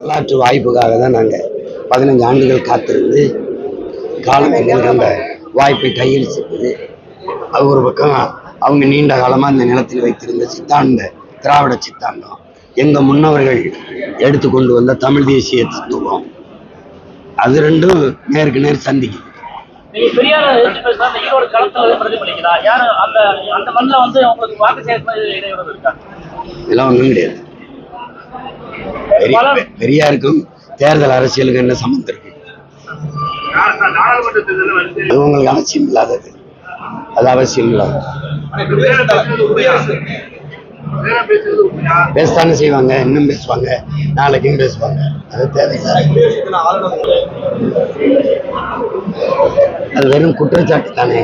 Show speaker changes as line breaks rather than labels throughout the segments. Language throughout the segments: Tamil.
வரலாற்று வாய்ப்புக்காக தான் நாங்கள் பதினஞ்சு ஆண்டுகள் காத்திருந்து காலம் எங்களுக்கு அந்த வாய்ப்பை கையில் சேர்த்தது அது ஒரு பக்கம் அவங்க நீண்ட காலமாக அந்த நிலத்தில் வைத்திருந்த சித்தாந்த திராவிட சித்தாந்தம் எங்கள் முன்னவர்கள் எடுத்து கொண்டு வந்த தமிழ் தேசிய தத்துவம். அது ரெண்டும் நேருக்கு நேர் சந்திக்குது. இதெல்லாம் ஒன்றும் கிடையாது. பெரியாருக்கும் தேர்தல் அரசியலுக்கும் என்ன சம்மந்தம் இருக்கு? அது உங்களுக்கு அவசியம் இல்லாதது. அது அவசியம் இல்லாதது. பேசத்தானே செய்வாங்க இன்னும் பேசுவாங்க நாளைக்கும் பேசுவாங்க. அது தேவையில்லை. அது வெறும் குற்றச்சாட்டு தானே.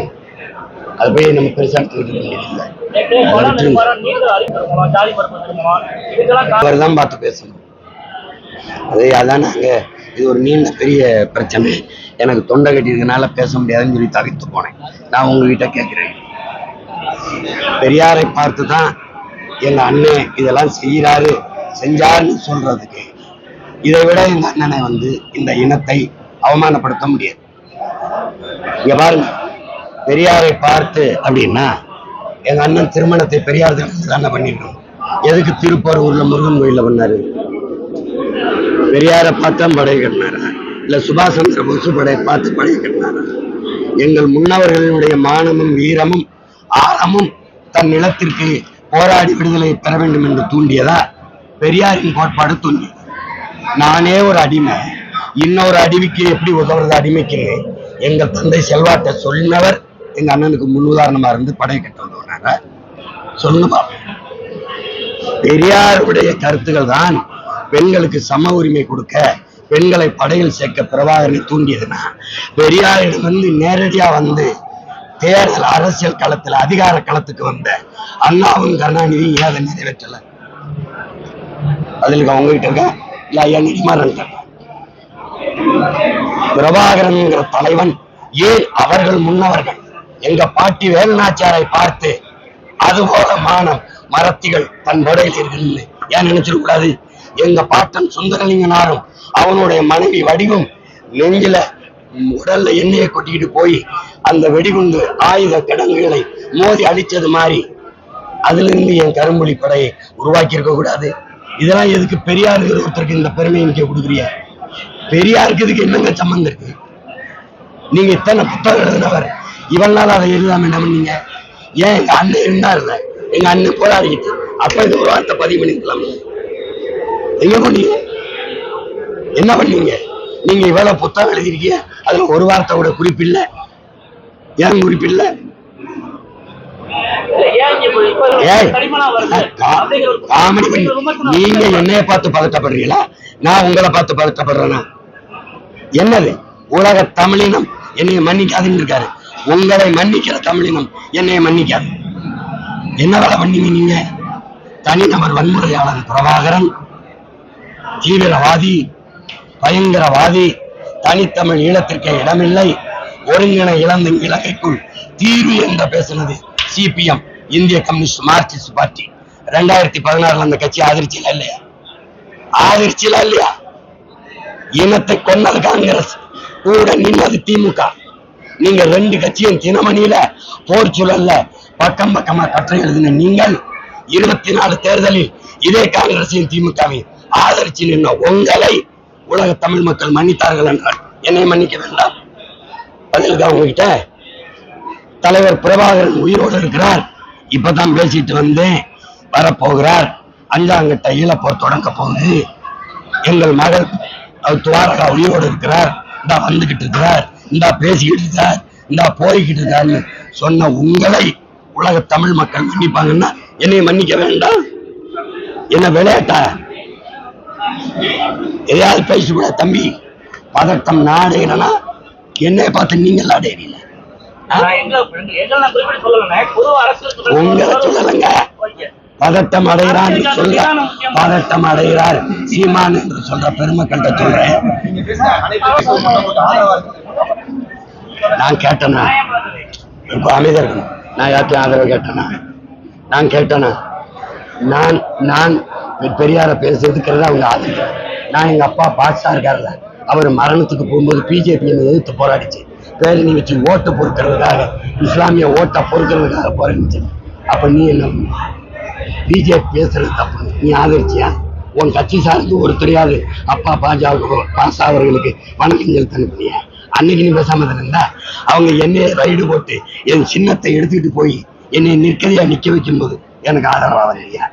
அது போய் நம்ம பெருசா எடுத்துக்கிட்டு அவர் தான் பார்த்து பேசணும். அது அதான் நாங்க இது ஒரு நீண்ட பெரிய பிரச்சனை. எனக்கு தொண்டை கட்டியிருக்கனால பேச முடியாதுன்னு சொல்லி தவிர்த்து போனேன். நான் உங்ககிட்ட கேட்கிறேன். பெரியாரை பார்த்து தான் எங்க அண்ணன் இதெல்லாம் செய்யறாரு செஞ்சாருன்னு சொல்றதுக்கு. இதை விட எங்க அண்ணனை வந்து இந்த இனத்தை அவமானப்படுத்த முடியாது. இங்க பாருங்க. பெரியாரை பார்த்து அப்படின்னா எங்க அண்ணன் திருமணத்தை பெரியார் தானே பண்ணிருக்கணும் எதுக்கு திருப்பரூர்ல முருகன் கோயில பண்ணாரு? பெரியார பார்த்தா படை கட்டினாரா? இல்ல சுபாஷ் சந்திர போஸ் படை பார்த்து படை கட்டினாரா? எங்கள் முன்னவர்களுடைய மானமும் வீரமும் ஆழமும் தன் நிலத்திற்கு போராடி விடுதலை பெற வேண்டும் என்று தூண்டியதா? பெரியாரின் கோட்பாடு தூண்டியது. நானே ஒரு அடிமை. இன்னொரு அடிமைக்கு எப்படி உதவுறது அடிமைக்கு? எங்கள் தந்தை செல்வாட்ட சொன்னவர் எங்க அண்ணனுக்கு முன்னுதாரணமா இருந்து படை கட்ட உதவுனாங்க சொல்லுங்க பாப்போம். பெரியாருடைய கருத்துக்கள் தான் பெண்களுக்கு சம உரிமை கொடுக்க பெண்களை படையில் சேர்க்க பிரபாகரனை தூண்டியதுன்னா பெரியாரிடம் வந்து நேரடியா வந்து தேர்தல் அரசியல் களத்துல அதிகார களத்துக்கு வந்த அண்ணாவும் கருணாநிதி ஏதை நிறைவேற்றல? பதிலுக்கு அவங்ககிட்ட இருக்க? இல்ல ஐயா நெடுமாறன் பிரபாகரன்ங்கிற தலைவன் ஏன் அவர்கள் முன்னவர்கள்? எங்க பாட்டி வேலுநாச்சாரை பார்த்து அதுபோல மானம் மரத்திகள் தன் உடையில் இருக்குன்னு ஏன் நினைச்சிட கூடாது எங்க பாட்டன் சுந்தரலிங்கனாரும் அவனுடைய மனைவி வடிவும் நெஞ்சில உடல்ல எண்ணெயை கொட்டிக்கிட்டு போய் அந்த வெடிகுண்டு ஆயுத கிடங்குகளை மோதி அழிச்சது மாதிரி அதுல இருந்து என் கரும்புலி படையை உருவாக்கி இருக்க கூடாது. இதெல்லாம் எதுக்கு பெரியாருங்கிற ஒருத்தருக்கு இந்த பெருமையை நீங்க கொடுக்குறீங்க. பெரியாருக்கு இதுக்கு என்னங்க சம்மந்தம் இருக்கு? நீங்க இத்தனை புத்தகம் எழுதினவர் இவன் நாள் அதை எழுதாம என்ன பண்ணீங்க? ஏன் எங்க அண்ணன் இருந்தார்ல எங்க அண்ணன் போராடிக்கிட்டு அப்ப இது ஒரு வார்த்தை பதிவு பண்ணிருக்கலாம் எங்க பண்ணீங்க? என்ன பண்ணீங்க? நீங்க இவ்வளவு புத்தகம் எழுதிருக்கீங்க அதுல ஒரு வார்த்தை கூட குறிப்பில்ல ஏன் குறிப்பில்ல நீங்க என்னைய பார்த்து பதட்டப்படுறீங்களா? நான் உங்களை பார்த்து பதட்டப்படுறேனா? என்னது? உலக தமிழினம் என்னைய மன்னிக்காதுன்னு இருக்காரு. உங்களை மன்னிக்கிற தமிழினம் என்னைய மன்னிக்காது. என்ன வேலை பண்ணீங்க நீங்க? தனிநபர் வன்முறையாளர் பிரபாகரன் தீவிரவாதி பயங்கரவாதி தனித்தமிழ் ஈழத்திற்கு இடமில்லை ஒருங்கிணை இழந்த இலங்கைக்குள் தீர்வு என்று பேசுனது சிபிஎம் இந்திய கம்யூனிஸ்ட் மார்க்சிஸ்ட் பார்ட்டி. ரெண்டாயிரத்தி பதினாறுல அந்த கட்சி அதிர்ச்சியில இல்லையா? ஆதரிச்சல இல்லையா? இனத்தை கொன்னது காங்கிரஸ் கூட நின்னது திமுக. நீங்க ரெண்டு கட்சியும் தினமணியில போர் சூழல்ல பக்கம் பக்கமா கட்டுரை எழுதின நீங்கள் இருபத்தி நாலு தேர்தலில் இதே காங்கிரசையும் திமுகவையும் ஆதரிச்சு நின்ன உங்களை உலக தமிழ் மக்கள் மன்னித்தார்கள் என்றால் என்னை மன்னிக்க வேண்டாம். பதிலுக்கு அவங்ககிட்ட தலைவர் பிரபாகரன் உயிரோடு இருக்கிறார். இப்பதான் பேசிட்டு வந்தேன். வரப்போகிறார். அஞ்சாங்கட்ட ஈழப்போர் தொடங்க போகுது. எங்கள் மகள் துவாரகா உயிரோடு இருக்கிறார். தான் வந்துகிட்டு இருக்கிறார். இந்தா பேசிக்கிட்டு இருக்கார் இந்தா போய்கிட்டு இருக்காருன்னு சொன்ன உங்களை உலக தமிழ் மக்கள் மன்னிப்பாங்கன்னா என்னை மன்னிக்க வேண்டாம். என்ன விளையாட்டா? எதையாவது பேசக்கூட தம்பி பதட்டம் நாடுகிறனா என்னை பார்த்து நீங்கள்
அரசியல்
உங்களை சொல்லலைங்க. பதட்டம் அடைகிறான் சொல்ற பதட்டம் அடைகிறார். சீமான் என்று சொல்ற பெருமக்கள்கிட்ட சொல்றேன். நான் கேட்டேனா? இப்ப அமைதியா இருக்கணும். நான் யார்த்தையும் ஆதரவு கேட்டேனா? நான் கேட்டேனா? நான் நான் பெரியாரை பேசுறதுக்கிறது அவங்க ஆதரவு நான் எங்க அப்பா பாட்ஷா இருக்காருல்ல அவர் மரணத்துக்கு போகும்போது பிஜேபி எதிர்த்து போராடிச்சு. பேரணி வச்சு ஓட்டை பொறுக்கிறதுக்காக இஸ்லாமிய ஓட்டை பொறுக்கிறதுக்காக போராடிச்சு. அப்ப நீ என்ன பிஜேபி பேசுறது தப்பு. நீ ஆதரிச்சியா? உன் கட்சி சார்ந்து ஒருத்தரையாவது அப்பா பாஜக பாசா அவர்களுக்கு வணக்கம் செலுத்த அனுப்புனியா அன்னைக்கு நீ பேசாம இருந்தா? அவங்க என்னைய ரைடு போட்டு என் சின்னத்தை எடுத்துக்கிட்டு போய் என்னை நிற்கதையா நிக்க வைக்கும்போது எனக்கு ஆதரவா வரலையா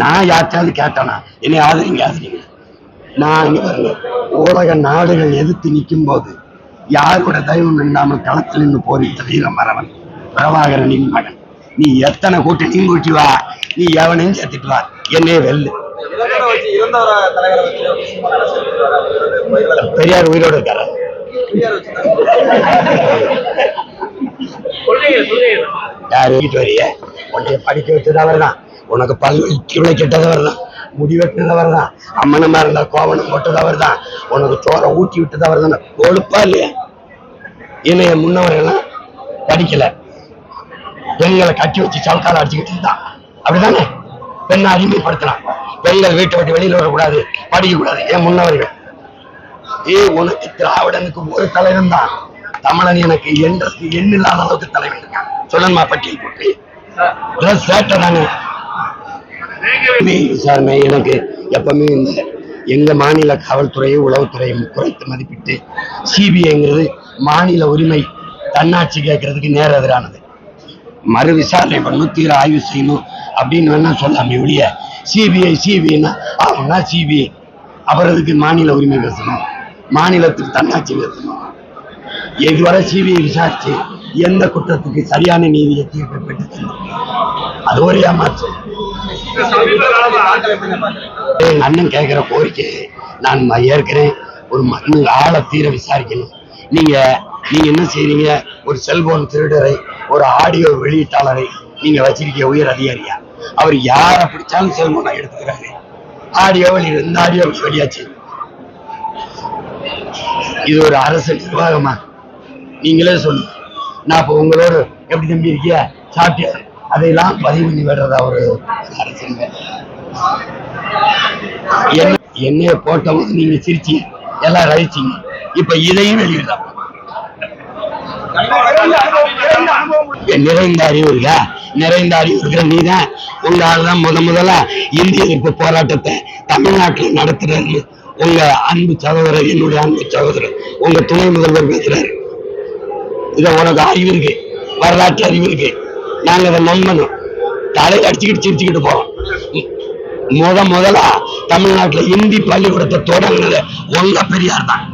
நான் யார்ட்டாவது கேட்டானா? என்னை ஆதரிங்க ஆதரிங்க. நான் இங்க பாருங்க உலக நாடுகள் எதிர்த்து நிற்கும் போது யாரோட தெய்வம் இல்லாமல் களத்தில் நின்று போரிட்ட வீரம் வரவன் பிரபாகரனின் மகன். நீ எத்தனை கூட்டணியும் கூட்டி வா நீ எவனையும் சேர்த்துட்டு வா. என்னையே வெல்லு. பெரியார் உயிரோடு இருக்காரு? யாரு வீட்டு வரைய உன்னைய படிக்க வச்சது அவர் தான். உனக்கு பல்லு கிளை கெட்டது அவர் தான். முடி வெட்டினது அவர் தான். அம்மனமா இருந்தா கோவணம் போட்டது அவர் தான். உனக்கு சோற ஊட்டி விட்டது அவர் தான். கொழுப்பா இல்லையா? என்னைய முன்னவர்கள்லாம் படிக்கல. பெண்களை கட்டி வச்சு சவுக்கால அடிச்சுக்கிட்டு இருந்தான். அப்படிதானே பெண்ணை அடிமைப்படுத்தலாம். பெண்கள் வீட்டை விட்டு வெளியில வரக்கூடாது. படிக்கக்கூடாது. என் ஏன் முன்னவர்கள் ஏ உனக்கு திராவிடனுக்கு ஒரு தலைவன் தான். தமிழன் எனக்கு என்றதுக்கு எண்ணில்லாத அளவுக்கு தலைவன் இருக்கான். சொல்லணுமா பட்டியல் போட்டு. இதெல்லாம் சேட்டை தானே. விசாரணை எனக்கு எப்பவுமே இந்த எங்க மாநில காவல்துறையை உளவுத்துறையும் குறைத்து மதிப்பிட்டு சிபிஐங்கிறது மாநில உரிமை தன்னாட்சி கேட்கறதுக்கு நேர எதிரானது. மறு விசாரணை பண்ணணும் தீர ஆய்வு செய்யணும் அப்படின்னு வேணா சொல்லாமே ஒழிய சிபிஐ சிபிஐனா அவனா சிபிஐ. அவரதுக்கு மாநில உரிமை பேசணும். மாநிலத்துக்கு தன்னாட்சி நிறுத்தணும் இதுவரை சிபிஐ விசாரிச்சு எந்த குற்றத்துக்கு சரியான நீதியை தீர்ப்பை பெற்று அது ஒரு ஏமாற்று எங்க அண்ணன் கேட்கிற கோரிக்கை நான் ஏற்கிறேன். ஒரு மண்ணு ஆழ தீர விசாரிக்கணும். நீங்க நீங்க என்ன செய்றீங்க? ஒரு செல்போன் திருடரை ஒரு ஆடியோ வெளியீட்டாளரை நீங்க வச்சிருக்கீங்க உயர் அதிகாரியா? அவர் யாரை பிடிச்சாலும் செல்போனை எடுத்துக்கிறாரு. ஆடியோ வெளியிட இந்த ஆடியோ வெளியாச்சு. இது ஒரு அரசு நிர்வாகமா? நீங்களே சொல்லுங்க நான் இப்போ உங்களோட எப்படி தம்பி இருக்கிய சாப்பிட்டு அதையெல்லாம் பதிவு பண்ணி விடுறதா ஒரு அரசு என்ன என்னைய போட்டவங்க நீங்க சிரிச்சீங்க. எல்லாம் ரசிச்சிங்க. இப்ப இதையும் வெளியிடலாம் நிறைந்த அறிவு இருக்கா? நிறைந்த அறிவு இருக்கிற நீதான் உங்க தான் முத முதல்ல இந்திய எதிர்ப்பு போராட்டத்தை தமிழ்நாட்டில் நடத்துறது உங்க அன்பு சகோதரர் என்னுடைய அன்பு சகோதரர் உங்க துணை முதல்வர் பேசுறாரு. இத உனக்கு அறிவு இருக்கு வரலாற்று அறிவு இருக்கு. நாங்க அதை நம்பணும். தலையை அடிச்சுக்கிட்டு சிரிச்சுக்கிட்டு போறோம். முத முதலா தமிழ்நாட்டுல இந்தி பள்ளிக்கூடத்தை தொடங்கினது உங்க பெரியார் தான்.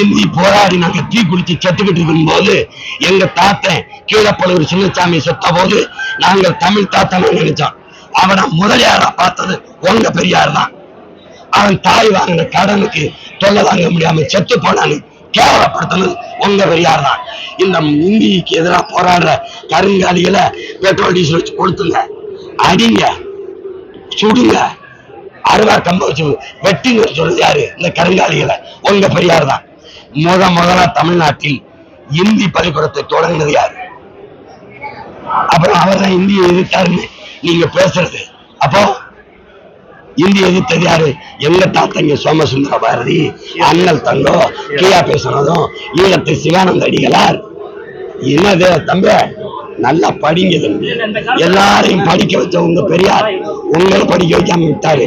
இந்தி போராடி நாங்க தீ குளிச்சு செத்துக்கிட்டு இருக்கும் போது எங்க தாத்தன் கீழப்பழுவர் சின்னசாமி செத்த போது நாங்கள் தமிழ் தாத்தனை நினைச்சோம். அவனை முதலியாரா பார்த்தது உங்க பெரியார் தான். அவன் தாய் வாங்கின கடனுக்கு தொல்லை வாங்க முடியாம செத்து போனான்னு கேவலப்படுத்தணும். உங்க பெரியார் தான். இந்த இந்திக்கு எதிராக போராடுற கருங்காலிகளை பெட்ரோல் டீசல் வச்சு கொடுத்துங்க அடிங்க. சுடுங்க. அருவா கம்ப வச்சு வெட்டுங்க சொல்றது யாரு? இந்த கருங்காலிகளை. உங்க பெரியார் தான். முத முதலா தமிழ்நாட்டில் இந்தி பள்ளிக்கூடத்தை தொடங்கினது யாரு? அப்புறம் அவர் தான் இந்தியை எதிர்த்தாருன்னு நீங்க பேசுறது. அப்போ இந்தி எதிர்த்தது யாரு எங்க தாத்தங்க சோமசுந்தர பாரதி அண்ணல் தங்கோ கியா பேசுனதும் ஈழத்து சிவானந்த அடிகளார் என்னது தம்பி? நல்லா படிங்க தம்பி. எல்லாரையும் படிக்க வச்ச உங்க பெரியார் உங்களை படிக்க வைக்காம விட்டாரு.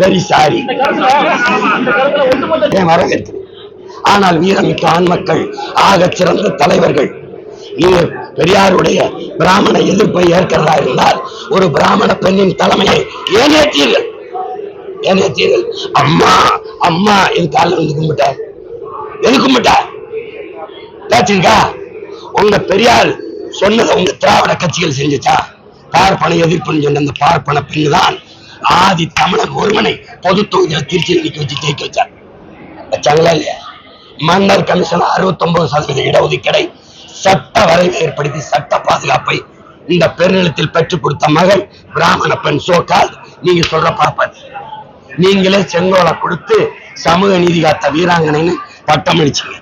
வெரி சாரி ஏன் வரவேற்று ஆனால் வீரமிக்க ஆண் மக்கள் சிறந்த தலைவர்கள். நீங்கள் பெரியாருடைய பிராமண எதிர்ப்பை ஏற்கிறதா இருந்தால் ஒரு பிராமண பெண்ணின் தலைமையை ஏன் ஏற்றீர்கள் ஏன் அம்மா அம்மா என் காலில் வந்து கும்பிட்டார் எது கும்பிட்டார் பேச்சுங்கா உங்க பெரியார் சொன்னதை உங்க திராவிட கட்சிகள் செஞ்சுச்சா? பார்ப்பன எதிர்ப்புன்னு சொன்ன அந்த பார்ப்பன பெண் தான் ஆதி தமிழன் ஒருவனை பொது தொகுதியில் திருச்சியில் நிக்க வச்சு ஜெயிக்க வச்சார் வச்சாங்களா இல்லையா? மன்னர் கமிஷன் அறுபத்தொன்பது சதவீத இடஒதுக்கீடை சட்ட வரைவை ஏற்படுத்தி சட்ட பாதுகாப்பை இந்த பெருநிலத்தில் பெற்றுக் கொடுத்த மகன் பிராமண பெண் சோக்கால் நீங்க சொல்ற பார்ப்பது நீங்களே செங்கோலை கொடுத்து சமூக நீதி காத்த வீராங்கனைன்னு பட்டம் அடிச்சீங்க.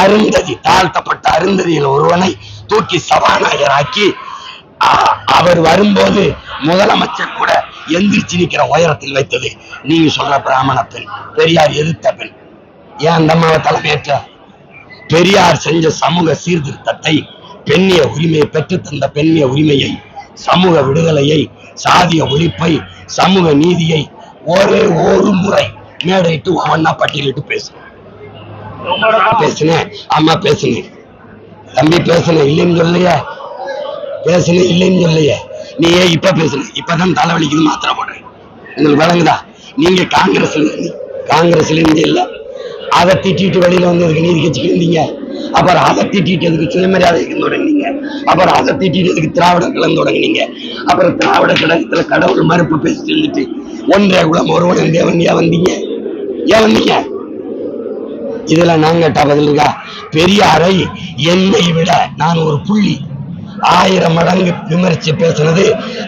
அருந்ததி தாழ்த்தப்பட்ட அருந்ததியில் ஒருவனை தூக்கி சபாநாயகர் ஆக்கி அவர் வரும்போது முதலமைச்சர் கூட எந்திரிச்சு நிக்கிற உயரத்தில் வைத்தது. நீங்க சொல்ற பிராமண பெண் பெரியார் எதிர்த்த பெண். ஏன் அந்த அம்மாவை தலைமையேற்ற? பெரியார் செஞ்ச சமூக சீர்திருத்தத்தை பெண்ணிய உரிமையை பெற்றுத் தந்த பெண்ணிய உரிமையை சமூக விடுதலையை சாதிய ஒழிப்பை சமூக நீதியை ஒரே ஒரு முறை மேடையிட்டு ஒவ்வொன்னா பட்டியலிட்டு பேசு பேசுனேன் அம்மா பேசுனேன் தம்பி பேசுனேன் இல்லைன்னு சொல்லையே பேசுனேன் இல்லைன்னு சொல்லையே நீ ஏன் இப்ப பேசுன. இப்பதான் தலைவலிக்குது மாத்திரை போடுறேன். உங்களுக்கு வழங்குதா நீங்க காங்கிரஸ்ல காங்கிரஸ்ல இருந்து இல்ல. அதை திட்டிட்டு வெளியில வந்து எதுக்கு நீதி கட்சிக்கு இருந்தீங்க அப்புறம் அதை திட்டிட்டு எதுக்கு சுயமரியாதை தொடங்கினீங்க அப்புறம் அதை திட்டிட்டு திராவிட கலந்து தொடங்கினீங்க. அப்புறம் திராவிட கழகத்துல கடவுள் மறுப்பு பேசிட்டு இருந்துட்டு ஒன்றே குலம் ஒருவன் தேவன் ஏன் வந்தீங்க? ஏன் வந்தீங்க? இதுல நான் கேட்டா பதில் இருக்கா? பெரியாரை என்னை விட நான் ஒரு புள்ளி. ஆயிரம் மடங்கு விமர்சி பேசுனது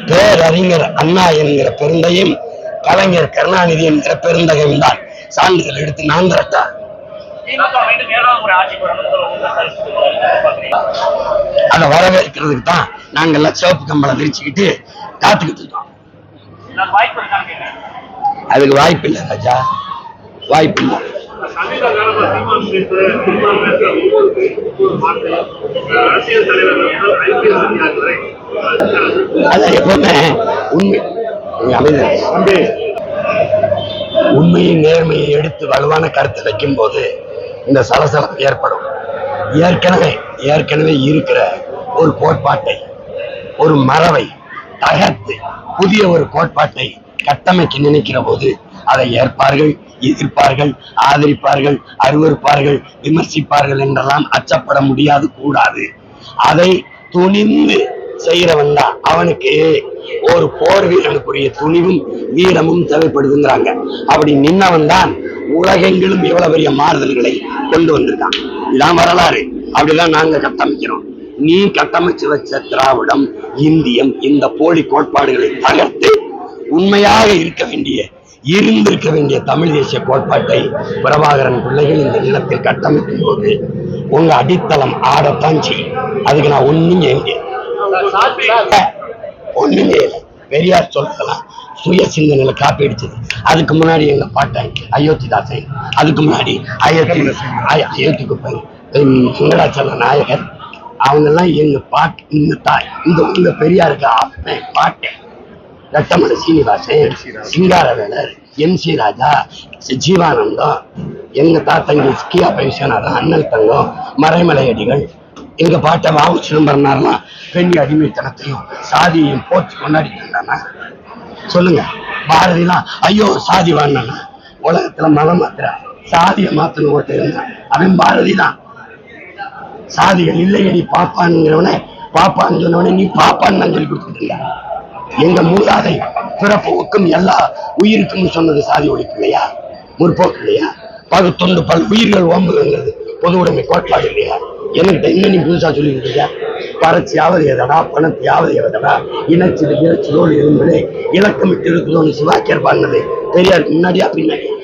பேரறிஞர் அண்ணா என்கிற பெருந்தையும் கலைஞர் கருணாநிதி என்கிற பெருந்தகையும் தான். சான்றிதழ் எடுத்து நான் திரட்டா? அதை வரவேற்கிறதுக்கு தான் நாங்கெல்லாம் சிவப்பு கம்பளம் விரிச்சுக்கிட்டு காத்துக்கிட்டு இருக்கோம். அதுக்கு வாய்ப்பு இல்லை ராஜா. வாய்ப்பு இல்லை. அதான் எப்பவுமே உண்மை. நீங்க அமைதியா இருங்க. உண்மையை நேர்மையை எடுத்து வலுவான கருத்தை வைக்கும் போது இந்த சலசலப்பு ஏற்படும். ஏற்கனவே ஏற்கனவே இருக்கிற ஒரு கோட்பாட்டை ஒரு மரபை தகர்த்து புதிய ஒரு கோட்பாட்டை கட்டமைக்க நினைக்கிற போது அதை ஏற்பார்கள் எதிர்ப்பார்கள் ஆதரிப்பார்கள் அருவருப்பார்கள் விமர்சிப்பார்கள் என்றெல்லாம் அச்சப்பட முடியாது கூடாது. அதை துணிந்து செய்யறவன் தான். அவனுக்கு ஒரு போர் வீரனுக்குரிய துணிவும் வீரமும் தேவைப்படுதுங்கிறாங்க. அப்படி நின்னவன் தான் உலகெங்கிலும் இவ்வளவு பெரிய மாறுதல்களை கொண்டு வந்திருக்கான். இதான் வரலாறு. அப்படிதான் நாங்க கட்டமைக்கிறோம். நீ கட்டமைச்சு வச்ச திராவிடம் இந்தியம் இந்த போலி கோட்பாடுகளை தகர்த்து உண்மையாக இருக்க வேண்டிய இருந்திருக்க வேண்டிய தமிழ் தேசிய கோட்பாட்டை பிரபாகரன் பிள்ளைகள் இந்த நிலத்தில் கட்டமைக்கும் போது உங்க அடித்தளம் ஆடத்தான் செய்யும். அதுக்கு நான் ஒன்றும் எங்கே ஒண்ணுமே இல்லை. பெரியார் சொல்றதெல்லாம் சுய சிந்தனையில காப்பி அடிச்சது. அதுக்கு முன்னாடி எங்க பாட்டன் அயோத்திதாசன் அதுக்கு முன்னாடி அயோத்தி அய- அயோத்தி குப்பன் வெங்கடாச்சல நாயகர் அவங்க எல்லாம் எங்க பாட்டு இந்த தாய் இந்த இந்த பெரியாருக்கு அப்பன் பாட்டேன் ரத்தமணி சீனிவாசன் சிங்காரவேலர் என் சி ராஜா ஜீவானந்தம் எங்க தாத்தங்க கியா பைசனாதான் அண்ணல் தங்கம் மறைமலை அடிகள் எங்க பாட்ட வாவு சிதம்பரனார்லாம் பெண் அடிமைத்தனத்தையும் சாதியையும் போற்றி கொண்டாடிட்டு சொல்லுங்க. பாரதிலாம் ஐயோ சாதி வாங்கினா உலகத்துல மதம் மாத்திர சாதியை மாத்தணும் ஒருத்தர் இருந்தான். அவன் பாரதி தான். சாதிகள் இல்லை நீ பாப்பான்ங்கிறவனே பாப்பான்னு சொன்னவனே நீ பாப்பான்னு நான் சொல்லி கொடுத்துட்டு எங்க மூதாதை பிறப்புக்கும் எல்லா உயிருக்கும் சொன்னது சாதி ஒழிப்பு இல்லையா? முற்போக்கு இல்லையா? பகுத்தொண்டு பல் உயிர்கள் ஓம்புங்கிறது பொது உடைமை கோட்பாடு இல்லையா? என்கிட்ட என்ன நீ புதுசா சொல்லிட்டு இருக்க பறச்சியாவது எதடா பணத்தையாவது எதடா இனச்சிடு இறச்சிதோடு இருந்தது இலக்கமிட்டு இருக்குதோன்னு சிவாக்கியர் பண்ணது பெரியாருக்கு முன்னாடியா பின்னாடியா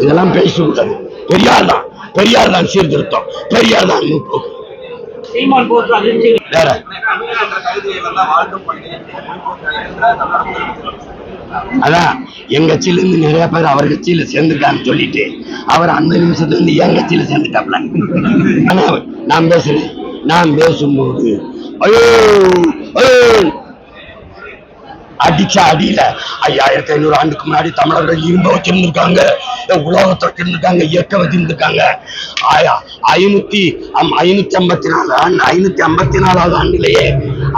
இதெல்லாம் பேசக்கூடாது பெரியார் தான் பெரியார் தான் சீர்திருத்தம் பெரியார் தான் முற்போக்கு வேற அதான் எங்க கட்சியில இருந்து நிறைய பேர் அவர் கட்சியில சேர்ந்துட்டான்னு சொல்லிட்டு அவர் அந்த நிமிஷத்துல இருந்து என் கட்சியில சேர்ந்துட்டாப்ல ஆனா நான் பேசுறேன். நான் பேசும்போது ஐயோ ஐயோ. அடிச்ச அடியில ஐயாயிரத்தி ஐநூறு ஆண்டுக்கு முன்னாடி தமிழர்கள் இரும்ப வச்சிருந்திருக்காங்க உலகத்தை வச்சிருந்திருக்காங்க இயக்க வச்சிருந்திருக்காங்க. ஆயா ஐநூத்தி ஐநூத்தி ஐம்பத்தி நாலு ஆண்டு ஐநூத்தி ஐம்பத்தி நாலாவது ஆண்டுலயே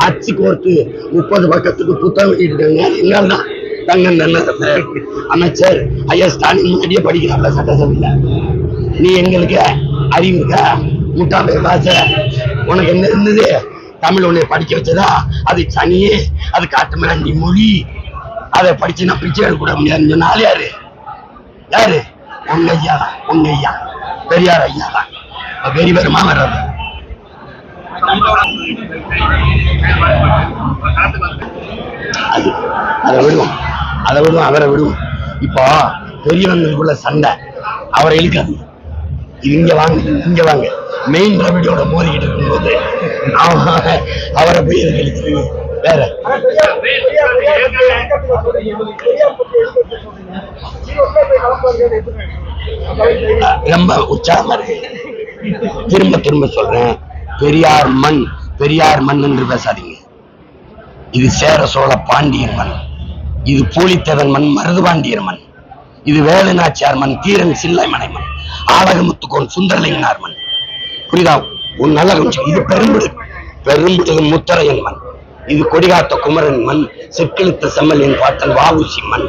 அச்சு கோர்த்து முப்பது பக்கத்துக்கு புத்தகம் வெளியிட்டிருக்காங்க என்னால் அமைச்சர் ஐயா ஸ்டாலின் முன்னாடியே படிக்கிறாப்ல சட்டசபையில நீ எங்களுக்கு அறிவு இருக்கா? முட்டா பாச உனக்கு என்ன இருந்தது? தமிழ் உன்னை படிக்க வச்சதா? அது சனியே அது காட்டு மிராண்டி மொழி. அதை படிச்சு நான் பிச்சை எடுக்க கூட முடியாதுன்னு சொன்னால் யாரு? யாரு? உங்க ஐயா உங்க ஐயா. பெரியார் ஐயா தான். பெரிய பெருமா வர்றது அது அதை விடுவோம். அதை விடும் அவரை விடும் இப்போ பெரியவங்களுக்குள்ள சண்டை. அவரை இழுக்காது இது இங்க வாங்க இங்க வாங்க. மெயின் திராவிடோட மோதிக்கிட்டு இருக்கும்போது அவரை போய் எதுக்கு வேற. ரொம்ப உற்சாகமா இருக்கு. திரும்ப திரும்ப சொல்றேன். பெரியார் மண் பெரியார் மண் என்று பேசாதீங்க. இது சேர சோழ பாண்டியர் மண். இது பூலித்தேவன் மண் மருதுபாண்டியர் மண். இது வேலுநாச்சியார் மண் தீரன் சில்லை மனைமன் ஆலகமுத்துக்கோன் சுந்தரலிங்கனார் மண். புரியுதா? உன் நல்ல கொஞ்சம். இது பெரும்புடு. பெரும்புடு முத்தரையன் மண். இது கொடிகாத்த குமரன் மண். செக்கிழுத்த செம்மலின் பாட்டன் வாவுசி மண்.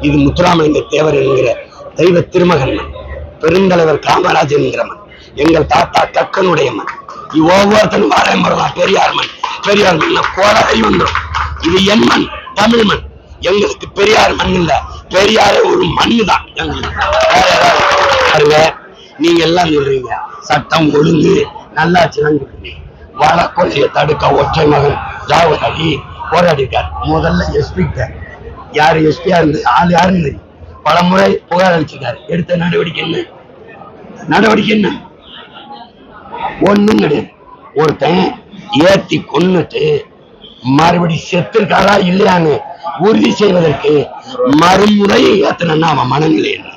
இது முத்துராமலிங்க தேவர் என்கிற தெய்வ திருமகன் மண். பெருந்தலைவர் காமராஜர் என்கிற மண். எங்கள் தாத்தா கக்கனுடைய மண். இது ஒவ்வொருத்தனும் வாரம்பரலாம் பெரியார் மண். பெரியார் மண் கோலாகி வந்துடும் இது என் மண் தமிழ் மண். எங்களுக்கு பெரியார் மண் இல்ல. பெரியாரே ஒரு மண்ணு தான் எங்களுக்கு பாருங்க. நீங்க எல்லாம் சொல்றீங்க. சட்டம் ஒழுங்கு நல்லாட்சி சொல்றீங்க வழக்கொலையை தடுக்க ஒற்றை மகன் ராகுல் அலி போராடிருக்கார் முதல்ல எஸ்பி யாரு எஸ்பியா இருந்து ஆள் யாருன்னு தெரியும். பல முறை புகார் அளிச்சிருக்காரு. எடுத்த நடவடிக்கை என்ன? நடவடிக்கை என்ன? ஒண்ணும் கிடையாது. ஒருத்தன் ஏத்தி கொன்னுட்டு மறுபடி செத்துருக்காரா இல்லையான்னு உறுதி செய்வதற்கு மறுமுறை ஏத்தனா அவன் மனநிலை என்ன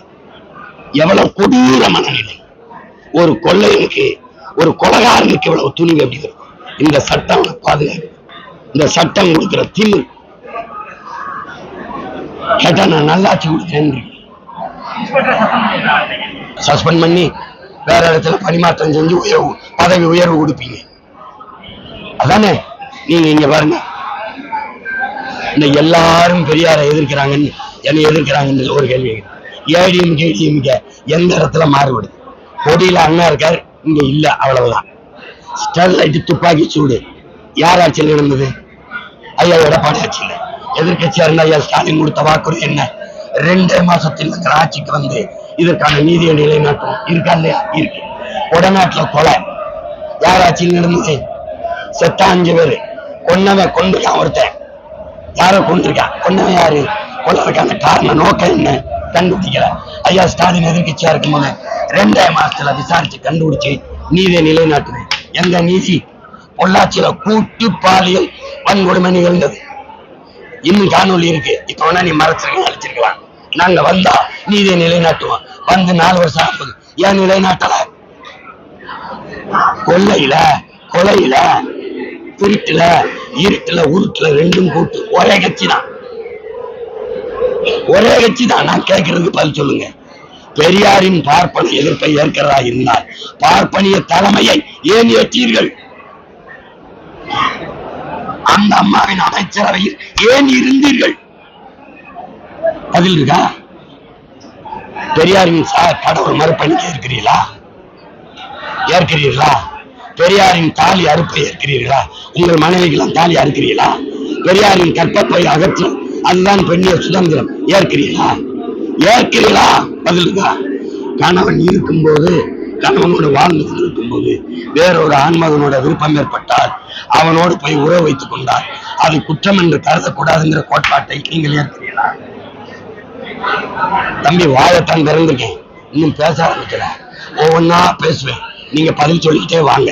எவ்வளவு கொடூர மனநிலை. ஒரு கொள்ளையனுக்கு ஒரு கொலகாரனுக்கு எவ்வளவு துணிவு எப்படி இருக்கும்? இந்த சட்டம் அவனை பாதுகாக்கு இந்த சட்டம் கொடுக்கிற திமிர். கேட்டா நான் நல்லாட்சி கொடுக்கிறேன் சஸ்பெண்ட் பண்ணி வேற இடத்துல பரிமாற்றம் செஞ்சு உயர்வு பதவி உயர்வு கொடுப்பீங்க. அதானே? நீங்க இங்க பாருங்க. இந்த எல்லாரும் பெரியாரை எதிர்க்கிறாங்கன்னு என்னை எதிர்க்கிறாங்கன்னு ஒரு கேள்வி ஏடிஎம்கே டிஎம்கே எந்த இடத்துல மாறுபடுது? கொடியில அண்ணா இருக்கார் இங்க இல்ல அவ்வளவுதான். ஸ்டெர்லைட் துப்பாக்கி சூடு. யார் ஆட்சியில் நடந்தது? ஐயா எடப்பாடி ஆட்சியில். எதிர்கட்சியா இருந்த ஐயா ஸ்டாலின் கொடுத்த வாக்குறுதி என்ன? ரெண்டே மாசத்தில் இருக்கிற ஆட்சிக்கு வந்து இதற்கான நீதியை நிலைநாட்டும். இருக்கா இல்லையா? இருக்கு. உடநாட்டுல கொலை. யார் ஆட்சியில் நடந்தது? செத்த அஞ்சு பேரு. கொன்னவன் கொண்டு ஒருத்தன். யாரோ கொண்டிருக்கான் கொண்டவன் யாரு? கொல்லதுக்கான காரணம் நோக்கம் என்ன? கண்டுபிடிக்கல. ஐயா ஸ்டாலின் எதிர்கட்சியா இருக்கும்போது ரெண்டே மாசத்துல விசாரிச்சு கண்டுபிடிச்சு நீதியை நிலைநாட்டுது. எந்த நீதி? பொள்ளாச்சியில கூட்டு பாலியல் வன்கொடுமை நிகழ்ந்தது. இன்னும் காணொலி இருக்கு. இப்ப வேணா நீ மறைச்சிருக்க அழைச்சிருக்கலாம் நாங்க வந்தா நீதியை நிலைநாட்டுவோம். வந்து நாலு வருஷம் ஆகுது. ஏன் நிலைநாட்டல? கொள்ளையில கொலையில திருட்டுல இருட்டுல உருட்டுல ரெண்டும் கூட்டு ஒரே கட்சி தான் ஒரே கட்சி தான் நான் கேட்கறதுக்கு பதில் சொல்லுங்க. பெரியாரின் பார்ப்பன எதிர்ப்பை ஏற்கிறதா இருந்தால் பார்ப்பனிய தலைமையை ஏன் ஏற்றீர்கள்? அந்த அம்மாவின் அமைச்சரவையில் ஏன் இருந்தீர்கள்? பதில் இருக்கா? பெரியாரின் கடவுள் மறுப்பணிக்கு இருக்கிறீர்களா? ஏற்கிறீர்களா? பெரியாரின் தாலி அறுப்பை ஏற்கிறீர்களா? உங்கள் மனைவிக்கெல்லாம் தாலி அறுக்கிறீர்களா? பெரியாரின் கற்பப்பை அகற்றும் அதுதான் பெண்ணிய சுதந்திரம். ஏற்கிறீர்களா? ஏற்கிறீர்களா? பதில் இருக்கா? கணவன் இருக்கும்போது கணவனோடு வாழ்ந்து கொண்டிருக்கும்போது வேறொரு ஆண்மகனோட விருப்பம் ஏற்பட்டால் அவனோடு போய் உறவு வைத்துக் கொண்டார் அது குற்றம் என்று கருதக்கூடாதுங்கிற கோட்பாட்டை நீங்கள் ஏற்கிறீர்களா? தம்பி வாயத்தான் திறந்திருக்கேன் இன்னும் பேச ஆரம்பிக்கல. ஒவ்வொன்னா பேசுவேன். நீங்க பதில் சொல்லிக்கிட்டே வாங்க.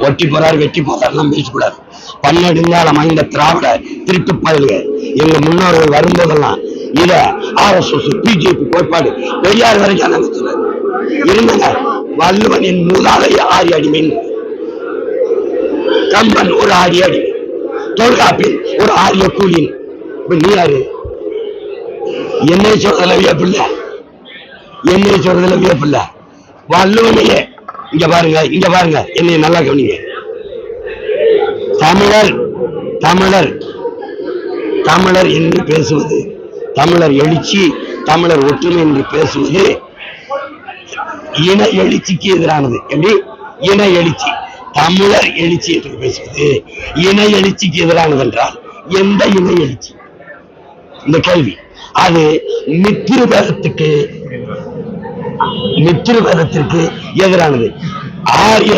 ஒட்டி போறாரு வெட்டி போறாருலாம் பேசக்கூடாது பன்னெடுங்காலம் அமைந்த திராவிட திருட்டு பயல்க எங்க முன்னோர்கள் வரும்போதெல்லாம் இத ஆர்எஸ்எஸ் பிஜேபி கோட்பாடு பெரியார் வரைக்கும் நாங்க சொல்றது இருந்தங்க வள்ளுவனின் மூதாதை ஆரி அடிமைன்னு கம்பன் ஒரு ஆரிய அடி தொல்காப்பின் ஒரு ஆரிய கூலின். இப்ப நீ யாரு? என்னை சொல்றதுல வியப்பில்ல. என்னை சொல்றதுல வியப்பில்ல. வள்ளுவனையே இங்க பாருங்க இங்க பாருங்க. என்னை நல்லா கவனிங்க. தமிழர் தமிழர் தமிழர் என்று பேசுவது தமிழர் எழுச்சி தமிழர் ஒற்றுமை என்று பேசுவது இன எழுச்சிக்கு எதிரானது. எப்படி? இன எழுச்சி. தமிழர் எழுச்சி என்று பேசுவது இன எழுச்சிக்கு எதிரானது என்றால் எந்த இன எழுச்சி? இந்த கேள்வி. அது மித்திருபேதத்துக்கு மித்திருபேதத்திற்கு எதிரானது. ஆரிய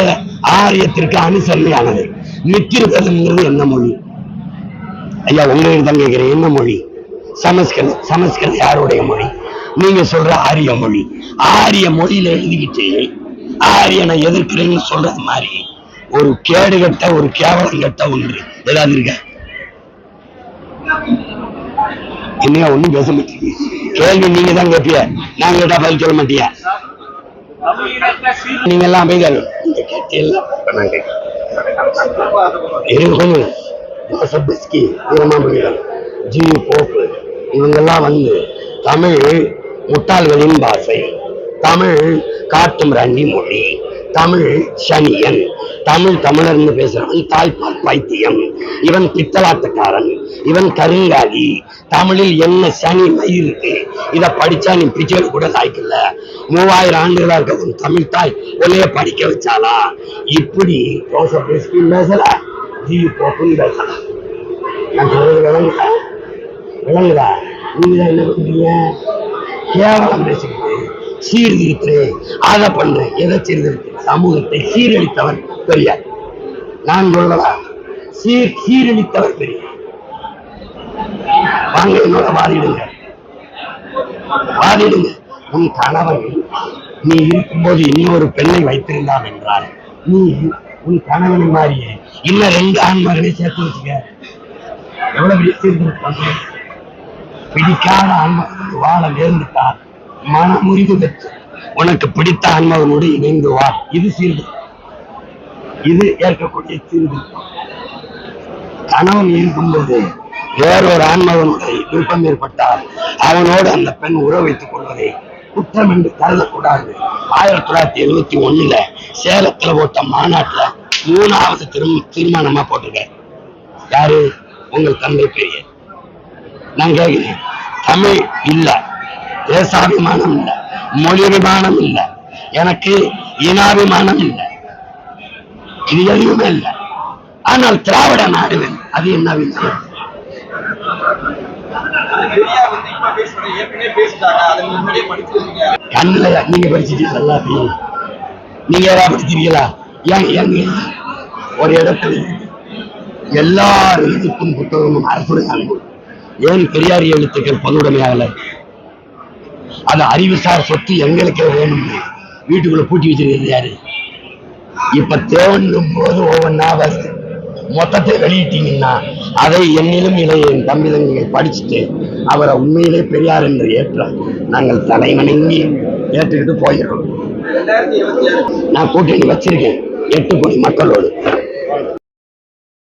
ஆரியத்திற்கு அனுசரணையானது. மித்திருபேதம்ங்கிறது என்ன மொழி? ஐயா உங்களுக்கு தான் கேட்கிறேன் என்ன மொழி? சமஸ்கிருதம் சமஸ்கிருதம் யாருடைய மொழி? நீங்க சொல்ற ஆரிய மொழி. ஆரிய மொழியில எழுதிக்கிட்டு ஆரியனை எதிர்க்கிறேன்னு சொல்றது மாதிரி ஒரு கேடு கட்ட ஒரு கேவலம் கட்ட ஒன்று. ஏதாவது இருக்க? என்னையா ஒண்ணும் பேச மாட்டீங்க. கேள்வி நீங்க தான் கேட்பிய நான் கேட்டா பதில் சொல்ல மாட்டியா? நீங்க எல்லாம் அமைதியா நீங்க கேட்டீங்கல்ல வீரமாமுனிகள் ஜி போப்பு இவங்கெல்லாம் வந்து தமிழ் முட்டாள்களின் பாஷை தமிழ் காட்டும் ரண்டி மொழி. தமிழ் சனியன். தமிழ் தமிழர்னு பேசுறவன் தாய்ப்பால் பைத்தியம். இவன் பித்தலாட்டக்காரன். இவன் கருங்காலி. தமிழில் என்ன சனி மயிர் இருக்கு? இத படிச்சா நீ பிச்சைகள் கூட தாய்க்கல மூவாயிரம் ஆண்டுகளா இருக்க உன் தமிழ் தாய் உன்னைய படிக்க வச்சாலா இப்படி ஜோசப் பிஸ்கி பேசல. ஜி போப்புன்னு பேசல. நான் சொல்றது விளங்குதா? விளங்குதா? நீங்க என்ன பண்றீங்க? கேவலம் பேசிக்கிட்டு சீர்திருத்து அதை பண்றேன் எதை சீர்திருத்து? சமூகத்தை சீரழித்தவன் பெரியார். நான் சொல்லவா? சீர் சீரழித்தவர் பெரியார். வாங்க என்னோட வாதிடுங்க வாதிடுங்க உன் கணவன் நீ இருக்கும்போது ஒரு பெண்ணை வைத்திருந்தான் என்றால் நீ உன் கணவனை மாதிரியே இன்னும் ரெண்டு ஆண் மகனை சேர்த்து வச்சுக்க. எவ்வளவு பெரிய பிடிக்காத ஆன்மகனோடு வாழ நேர்ந்துட்டால் மனமுறிவு பெற்று உனக்கு பிடித்த ஆன்மகனோடு இணைந்து வா. இது சீர்திருத்தம் இது ஏற்கக்கூடிய சீர்திருத்தம் கணவன் இருக்கும்போது வேறொரு ஆன்மகனுடைய விருப்பம் ஏற்பட்டால் அவனோடு அந்த பெண் உறவு வைத்துக் கொள்வதை குற்றம் என்று கருதக்கூடாது. ஆயிரத்தி தொள்ளாயிரத்தி எழுபத்தி ஒண்ணுல சேலத்துல போட்ட மாநாட்டுல மூணாவது திரும் தீர்மானமா போட்டிருக்காரு. யாரு? உங்கள் தந்தை பெரிய. நான் கேட்கிறேன். தமிழ் இல்ல. தேசாபிமானம் இல்ல. மொழியபிமானம் இல்ல. எனக்கு இனாபிமானம் இல்ல. இது எதுவுமே இல்ல. ஆனால் திராவிட நாடுவேன் அது என்ன கண்ணுல நீங்க படிச்சிட்டீங்க எல்லாத்தையும் நீங்க ஏதாவது படிச்சிருக்கீங்களா? ஏன் ஏங்க? ஒரு இடத்துல. எல்லார் எழுத்துக்கும் புத்தகமும் அரசுடைய ஏன் பெரியார் எழுத்துக்கள் பொதுவுடைமையாகல அது அறிவுசார் சொத்து எங்களுக்கே வேணும்னு வீட்டுக்குள்ள பூட்டி வச்சிருக்கிறது யாரு? இப்ப தேவன்னும் போது ஒவ்வொன்னா வருது மொத்தத்தை வெளியிட்டீங்கன்னா அதை என்னிலும் இளைய என் தம்பி தங்கிகள் படிச்சுட்டு அவரை உண்மையிலே பெரியார் என்று ஏற்ற நாங்கள் தலைவணங்கி ஏற்றுக்கிட்டு போயிடுறோம் நான் கூட்டணி வச்சிருக்கேன். எட்டு கோடி மக்களோடு.